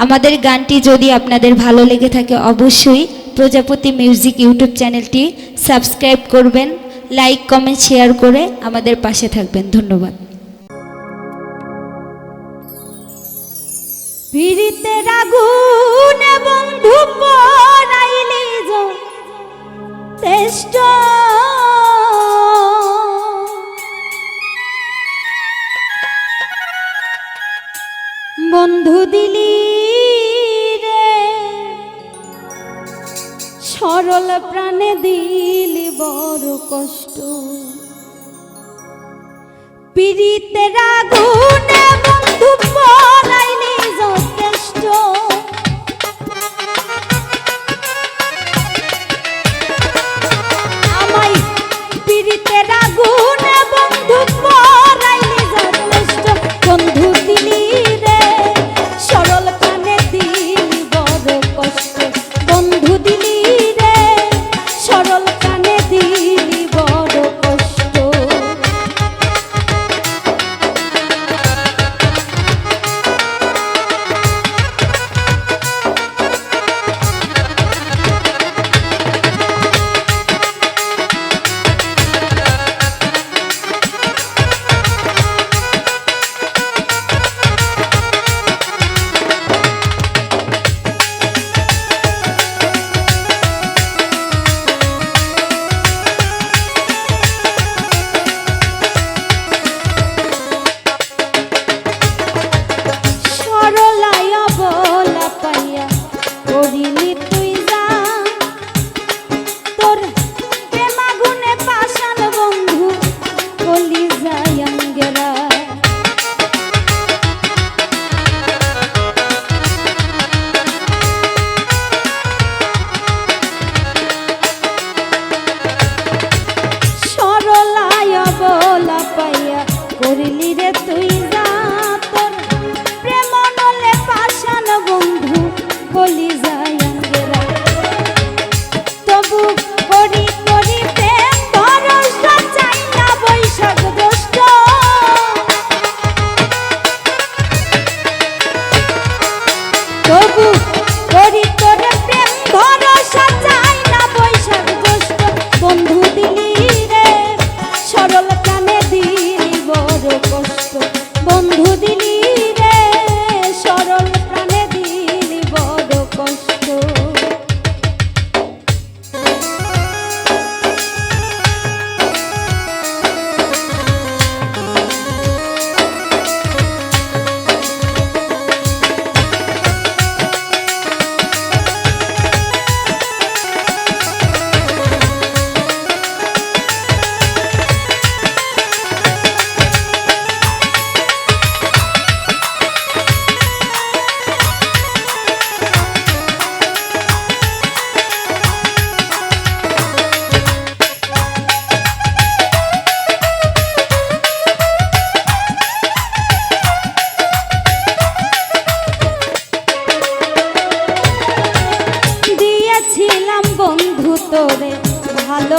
আমাদের গানটি যদি আপনাদের ভালো লেগে থাকে অবশ্যই প্রজাপতি মিউজিক ইউটিউব চ্যানেলটি সাবস্ক্রাইব করবেন, লাইক, কমেন্ট, শেয়ার করে আমাদের পাশে থাকবেন। ধন্যবাদ। বন্ধু দিলি সরল প্রাণে দিলি বড় কষ্ট। পীড়িতের আগুনে বন্ধু Woo!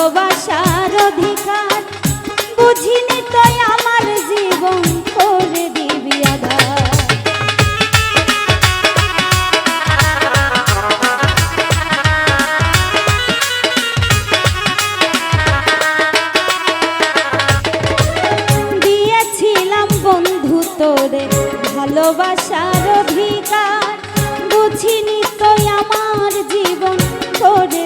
ভালোবাসার অধিকার, বুঝিনি তো আমার জীবন করে দিবি দিয়েছিলাম বন্ধু তোরে ভালোবাসার অধিকার, বুঝিনি তো আমার জীবন করে